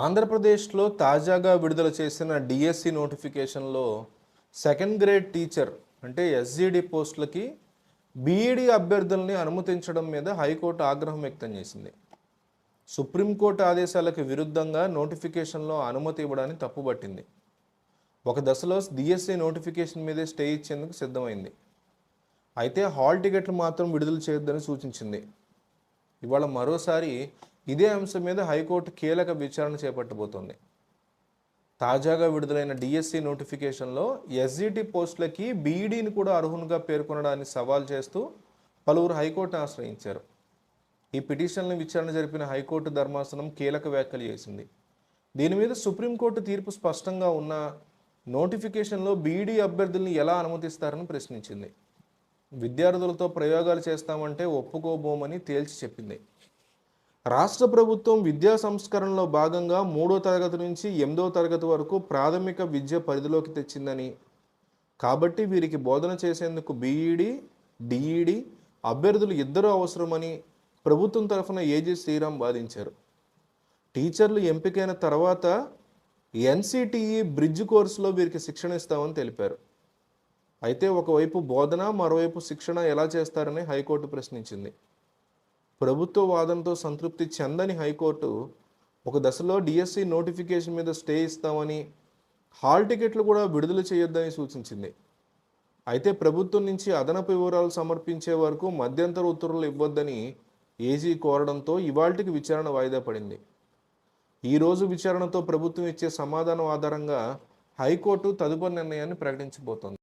ఆంధ్రప్రదేశ్లో తాజాగా విడుదల చేసిన డిఎస్సి నోటిఫికేషన్లో సెకండ్ గ్రేడ్ టీచర్ అంటే ఎస్జిడి పోస్టులకి బీఈడి అభ్యర్థుల్ని అనుమతించడం మీద హైకోర్టు ఆగ్రహం వ్యక్తం చేసింది. సుప్రీంకోర్టు ఆదేశాలకు విరుద్ధంగా నోటిఫికేషన్లో అనుమతి ఇవ్వడాన్ని తప్పుపట్టింది. ఒక దశలో డిఎస్సి నోటిఫికేషన్ మీదే స్టే ఇచ్చేందుకు సిద్ధమైంది. అయితే హాల్ టికెట్లు మాత్రం విడుదల చేయొద్దని సూచించింది. ఇవాళ మరోసారి ఇదే అంశం మీద హైకోర్టు కీలక విచారణ చేపట్టబోతోంది. తాజాగా విడుదలైన డిఎస్సి నోటిఫికేషన్లో ఎస్జిటి పోస్టులకి బీఈడీని కూడా అర్హులుగా పేర్కొనడాన్ని సవాల్ చేస్తూ పలువురు హైకోర్టును ఆశ్రయించారు. ఈ పిటిషన్లను విచారణ జరిపిన హైకోర్టు ధర్మాసనం కీలక వ్యాఖ్యలు చేసింది. దీని మీద సుప్రీంకోర్టు తీర్పు స్పష్టంగా ఉన్న నోటిఫికేషన్లో బీఈడీ అభ్యర్థుల్ని ఎలా అనుమతిస్తారని ప్రశ్నించింది. విద్యార్థులతో ప్రయోగాలు చేస్తామంటే ఒప్పుకోబోమని తేల్చి చెప్పింది. రాష్ట్ర ప్రభుత్వం విద్యా సంస్కరణలో భాగంగా మూడో తరగతి నుంచి ఎనిమిదో తరగతి వరకు ప్రాథమిక విద్య పరిధిలోకి తెచ్చిందని. కాబట్టి వీరికి బోధన చేసేందుకు బీఈడి డిఈడి అభ్యర్థులు ఇద్దరూ అవసరమని ప్రభుత్వం తరఫున ఏజీ శ్రీరామ్ వాదించారు. టీచర్లు ఎంపికైన తర్వాత ఎన్సిటిఈ బ్రిడ్జ్ కోర్సులో వీరికి శిక్షణ ఇస్తామని తెలిపారు. అయితే ఒకవైపు బోధన మరోవైపు శిక్షణ ఎలా చేస్తారని హైకోర్టు ప్రశ్నించింది. ప్రభుత్వ వాదనతో సంతృప్తి చెందని హైకోర్టు ఒక దశలో డిఎస్సి నోటిఫికేషన్ మీద స్టే ఇస్తామని హాల్ టికెట్లు కూడా విడుదల చేయొద్దని సూచించింది. అయితే ప్రభుత్వం నుంచి అదనపు వివరాలు సమర్పించే వరకు మధ్యంతర ఉత్తర్వులు ఇవ్వొద్దని ఏజీ కోరడంతో ఇవాల్టికి విచారణ వాయిదా పడింది. ఈరోజు విచారణతో ప్రభుత్వం ఇచ్చే సమాధానం ఆధారంగా హైకోర్టు తదుపరి నిర్ణయాన్ని ప్రకటించబోతోంది.